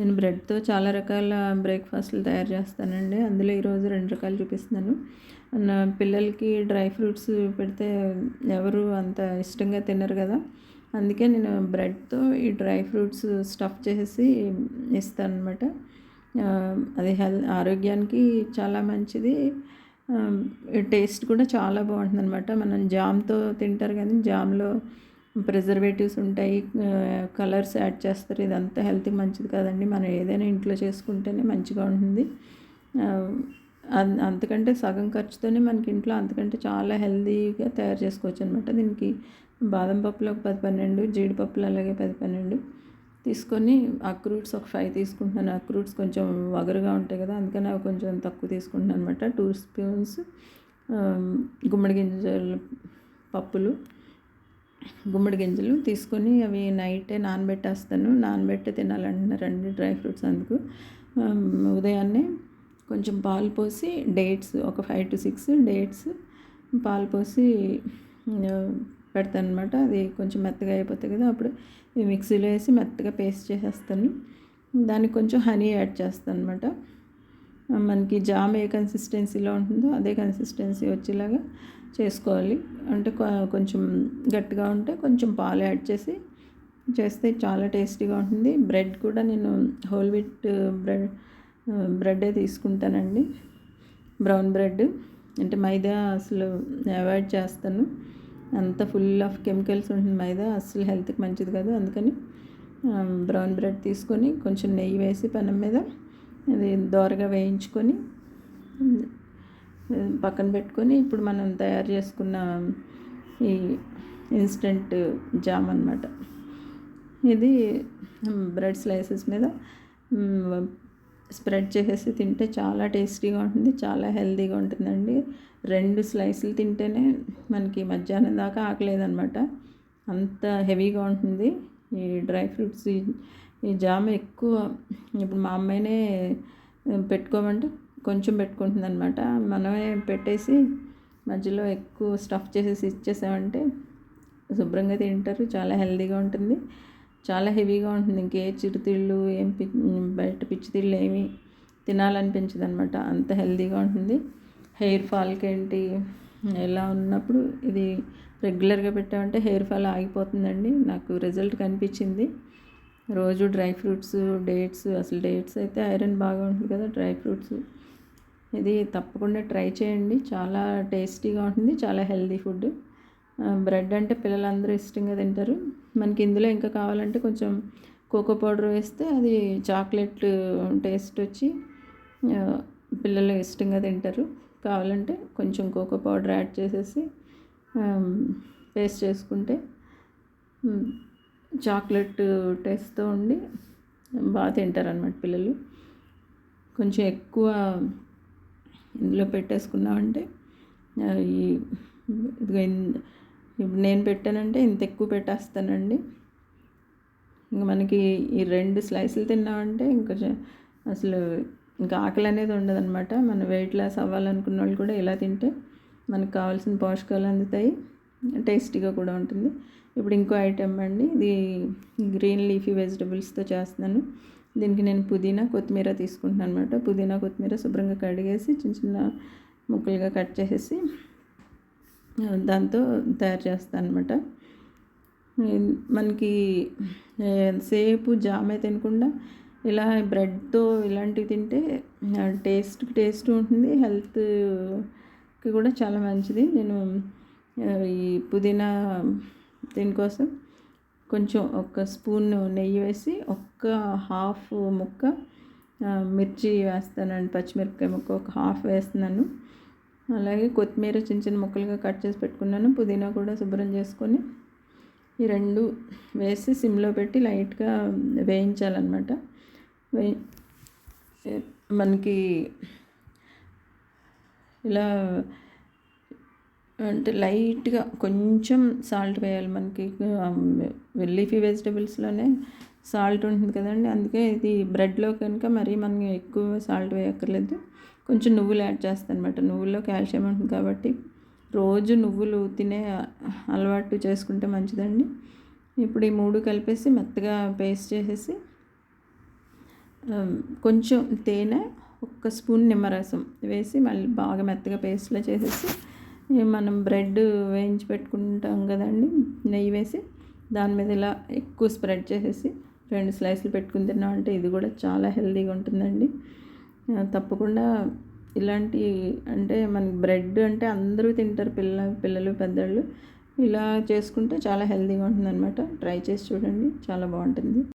నేను బ్రెడ్తో చాలా రకాల బ్రేక్ఫాస్ట్లు తయారు చేస్తానండి. అందులో ఈరోజు రెండు రకాలు చూపిస్తున్నాను. నా పిల్లలకి డ్రై ఫ్రూట్స్ పెడితే ఎవరు అంత ఇష్టంగా తినరు కదా. అందుకే నేను బ్రెడ్తో ఈ డ్రై ఫ్రూట్స్ స్టఫ్ చేసి ఇస్తాను అనమాట అది హెల్ ఆరోగ్యానికి చాలా మంచిది. టేస్ట్ కూడా చాలా బాగుంటుంది అనమాట మనం జామ్తో తింటారు కానీ జామ్లో ప్రిజర్వేటివ్స్ ఉంటాయి కలర్స్ యాడ్ చేస్తారు ఇదంతా హెల్త్కి మంచిది కాదండి. మనం ఏదైనా ఇంట్లో చేసుకుంటేనే మంచిగా ఉంటుంది. అంతకంటే సగం ఖర్చుతోనే మనకి ఇంట్లో అంతకంటే చాలా హెల్తీగా తయారు చేసుకోవచ్చు అనమాట దీనికి బాదం పప్పులు ఒక పది పన్నెండు జీడిపప్పులు అలాగే పది పన్నెండు తీసుకొని అక్రూట్స్ ఒక ఫైవ్ తీసుకుంటున్నాను. అక్రూట్స్ కొంచెం వగరుగా ఉంటాయి కదా అందుకని అవి కొంచెం తక్కువ తీసుకుంటున్నాను అనమాట టూ స్పూన్స్ గుమ్మడి గింజలు పప్పులు గుమ్మడి గింజలు తీసుకొని అవి నైటే నానబెట్టేస్తాను. నానబెట్టి తినాలంటున్నారండి డ్రై ఫ్రూట్స్ అందుకు. ఉదయాన్నే కొంచెం పాలు పోసి డేట్స్ ఒక ఫైవ్ టు సిక్స్ డేట్స్ పాలు పోసి పెడతాను అనమాట అది కొంచెం మెత్తగా అయిపోతాయి కదా అప్పుడు మిక్సీలో వేసి మెత్తగా పేస్ట్ చేసేస్తాను. దానికి కొంచెం హనీ యాడ్ చేస్తాను అనమాట మనకి జామ్ ఏ కన్సిస్టెన్సీలో ఉంటుందో అదే కన్సిస్టెన్సీ వచ్చేలాగా చేసుకోవాలి. అంటే కొంచెం గట్టిగా ఉంటే కొంచెం పాలు యాడ్ చేసి చేస్తే చాలా టేస్టీగా ఉంటుంది. బ్రెడ్ కూడా నేను హోల్ వీట్ బ్రెడ్ బ్రెడ్డే తీసుకుంటానండి. Brown bread. అంటే మైదా అసలు అవాయిడ్ చేస్తాను. అంత ఫుల్ ఆఫ్ కెమికల్స్ ఉంటుంది మైదా అసలు హెల్త్కి మంచిది కాదు. అందుకని బ్రౌన్ బ్రెడ్ తీసుకొని కొంచెం నెయ్యి వేసి పెనం మీద ఇది దోరగా వేయించుకొని పక్కన పెట్టుకొని ఇప్పుడు మనం తయారు చేసుకున్న ఈ ఇన్స్టెంట్ జామ్ అనమాట ఇది బ్రెడ్ స్లైసెస్ మీద స్ప్రెడ్ చేసేసి తింటే చాలా టేస్టీగా ఉంటుంది చాలా హెల్తీగా ఉంటుందండి. రెండు స్లైసులు తింటేనే మనకి మధ్యాహ్నం దాకా ఆకలేదనమాట అంత హెవీగా ఉంటుంది. ఈ డ్రై ఫ్రూట్స్ ఈ జామ ఎక్కువ ఇప్పుడు మా అమ్మాయినే పెట్టుకోమంటే కొంచెం పెట్టుకుంటుంది అనమాట మనమే పెట్టేసి మధ్యలో ఎక్కువ స్టఫ్ చేసేసి ఇచ్చేసామంటే శుభ్రంగా తింటారు చాలా హెల్దీగా ఉంటుంది చాలా హెవీగా ఉంటుంది. ఇంకే చిరుతిళ్ళు ఏం పి బయట పిచ్చి తిళ్ళు ఏమి తినాలనిపించదు అనమాట అంత హెల్దీగా ఉంటుంది. హెయిర్ ఫాల్కి ఏంటి ఎలా ఉన్నప్పుడు ఇది రెగ్యులర్గా పెట్టామంటే హెయిర్ ఫాల్ ఆగిపోతుందండి. నాకు రిజల్ట్ కనిపించింది. రోజు డ్రై ఫ్రూట్స్ డేట్స్ అసలు డేట్స్ అయితే ఐరన్ బాగా ఉంటుంది కదా డ్రై ఫ్రూట్స్. ఇది తప్పకుండా ట్రై చేయండి. చాలా టేస్టీగా ఉంటుంది చాలా హెల్దీ ఫుడ్. బ్రెడ్ అంటే పిల్లలందరూ ఇష్టంగా తింటారు. మనకి ఇందులో ఇంకా కావాలంటే కొంచెం కోకో పౌడర్ వేస్తే అది చాక్లెట్ టేస్ట్ వచ్చి పిల్లలు ఇష్టంగా తింటారు. కావాలంటే కొంచెం కోకో పౌడర్ యాడ్ చేసేసి పేస్ట్ చేసుకుంటే చాక్లెట్ టేస్ట్తో ఉండి బాగా తింటారనమాట పిల్లలు. కొంచెం ఎక్కువ ఇందులో పెట్టేసుకున్నామంటే ఈ ఇదిగో ఇప్పుడు నేను పెట్టానంటే ఇంత ఎక్కువ పెట్టేస్తానండి. ఇంకా మనకి ఈ రెండు స్లైసులు తిన్నామంటే ఇంకా అసలు ఇంకా ఆకలి అనేది ఉండదన్నమాట. మన వెయిట్ లాస్ అవ్వాలనుకున్న వాళ్ళు కూడా ఇలా తింటే మనకు కావాల్సిన పోషకాలు అందుతాయి. టేస్టీగా కూడా ఉంటుంది. ఇప్పుడు ఇంకో ఐటెం అండి. ఇది గ్రీన్ లీఫీ వెజిటబుల్స్తో చేస్తున్నాను. దీనికి నేను పుదీనా కొత్తిమీర తీసుకుంటున్నాను అనమాట పుదీనా కొత్తిమీర శుభ్రంగా కడిగేసి చిన్న చిన్న ముక్కలుగా కట్ చేసేసి దాంతో తయారు చేస్తాను అనమాట మనకి ఎంతసేపు జామ తినకుండా ఇలా బ్రెడ్తో ఇలాంటివి తింటే టేస్ట్ టేస్ట్ ఉంటుంది. హెల్త్కి కూడా చాలా మంచిది. నేను ఈ పుదీనా దీనికోసం కొంచెం ఒక స్పూన్ నెయ్యి వేసి ఒక్క హాఫ్ ముక్క మిర్చి వేస్తానండి. పచ్చిమిరపకాయ ముక్క ఒక హాఫ్ వేస్తున్నాను. అలాగే కొత్తిమీర చిన్న చిన్న ముక్కలుగా కట్ చేసి పెట్టుకున్నాను. పుదీనా కూడా శుభ్రం చేసుకొని ఈ రెండు వేసి సిమ్లో పెట్టి లైట్గా వేయించాలన్నమాట. మనకి ఇలా అంటే లైట్గా కొంచెం సాల్ట్ వేయాలి మనకి. లీఫీ వెజిటబుల్స్లోనే సాల్ట్ ఉంటుంది కదండి. అందుకే ఇది బ్రెడ్లో కనుక మరీ మనం ఎక్కువ సాల్ట్ వేయక్కర్లేదు. కొంచెం నువ్వులు యాడ్ చేస్తాను అనమాట నువ్వుల్లో కాల్షియం ఉంటుంది కాబట్టి రోజు నువ్వులు తినే అలవాటు చేసుకుంటే మంచిదండి. ఇప్పుడు ఈ మూడు కలిపేసి మెత్తగా పేస్ట్ చేసేసి కొంచెం తేనె ఒక్క స్పూన్ నిమ్మరసం వేసి మళ్ళీ బాగా మెత్తగా పేస్ట్లా చేసేసి మనం బ్రెడ్ వేయించి పెట్టుకుంటాం కదండి నెయ్యి వేసి దాని మీద ఇలా ఎక్కువ స్ప్రెడ్ చేసేసి రెండు స్లైస్లు పెట్టుకుని తిన్నాం అంటే ఇది కూడా చాలా హెల్తీగా ఉంటుందండి. తప్పకుండా ఇలాంటి అంటే మన బ్రెడ్ అంటే అందరూ తింటారు పిల్ల పిల్లలు పెద్దలు ఇలా చేసుకుంటే చాలా హెల్తీగా ఉంటుందన్నమాట. ట్రై చేసి చూడండి చాలా బాగుంటుంది.